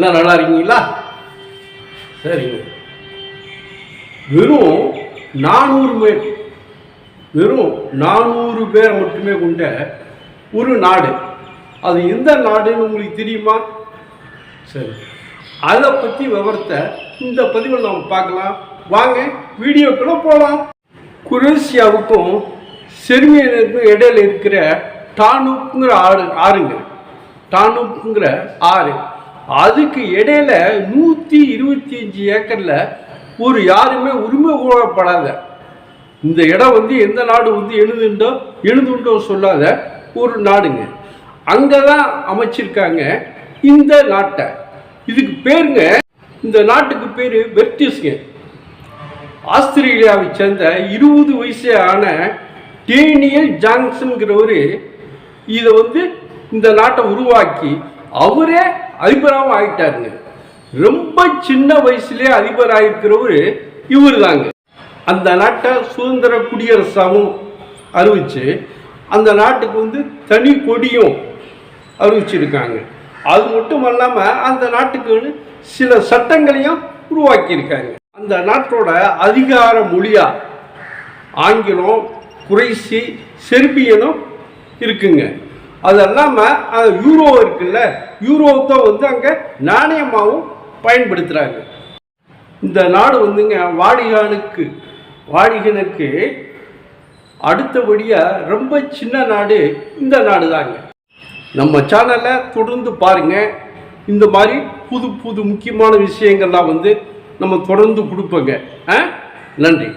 எல்லாம் நல்லா இருக்கீங்களா? சரிங்க. வெறும் நானூறு பேர் வெறும் நானூறு பேர் மட்டுமே கொண்ட ஒரு நாடு. அது எந்த நாடுன்னு உங்களுக்கு தெரியுமா? சரி. அதை பற்றி விவரத்தை இந்த பதிவில் நாம் பார்க்கலாம். வாங்க வீடியோக்குள்ளே போகலாம் குரேஷியாவுக்கும் செர்மியனுக்கும் இடையில இருக்கிற டானூப்புங்கிற ஆறு ஆறுங்க. டானூப்புங்கிற ஆறு. அதுக்கு இடையில நூற்றி இருபத்தி அஞ்சு ஏக்கரில் ஒரு யாருமே உரிமை கோரப்படாத. இந்த இடம் வந்து எந்த நாடு வந்து எழுதுண்டோ எழுதுண்டோ சொல்லாத ஒரு நாடுங்க. அங்கே தான் அமைச்சிருக்காங்க இந்த நாட்டை. இதுக்கு பேருங்க இந்த நாட்டுக்கு பேர் வெர்டிஸ்ங்க. ஆஸ்திரேலியாவை சேர்ந்த இருபது வயசு ஆன டேனியல் ஜான்சன்கிறவர் இதை வந்து இந்த நாட்டை உருவாக்கி அவரே அதிபராகவும் ஆயிட்டாருங்க. ரொம்ப சின்ன வயசுலேயே அதிபர் ஆயிருக்கிறவர் இவர் தாங்க அந்த நாட்டை சுதந்திர குடியரசாகவும் அறிவிச்சு அந்த நாட்டுக்கு வந்து தனி கொடியும் அறிவிச்சிருக்காங்க. அது மட்டும் இல்லாமல் அந்த நாட்டுக்கு வந்து சில சட்டங்களையும் உருவாக்கியிருக்காங்க. அந்த நாட்டோட அதிகார மொழியாக ஆங்கிலம் குறைசி செர்பியனும் இருக்குங்க. அது இல்லாமல் யூரோ இருக்குல்ல. யூரோ தான் வந்து அங்கே நாணயமாகவும் பயன்படுத்துகிறாங்க இந்த நாடு வந்துங்க வாடிகானுக்கு வாடிகனுக்கு அடுத்தபடியாக ரொம்ப சின்ன நாடு இந்த நாடு தாங்க நம்ம சேனலை தொடர்ந்து பாருங்கள் இந்த மாதிரி புது புது முக்கியமான விஷயங்கள்லாம் வந்து நம்ம தொடர்ந்து கொடுப்போங்க. ஆ நன்றி.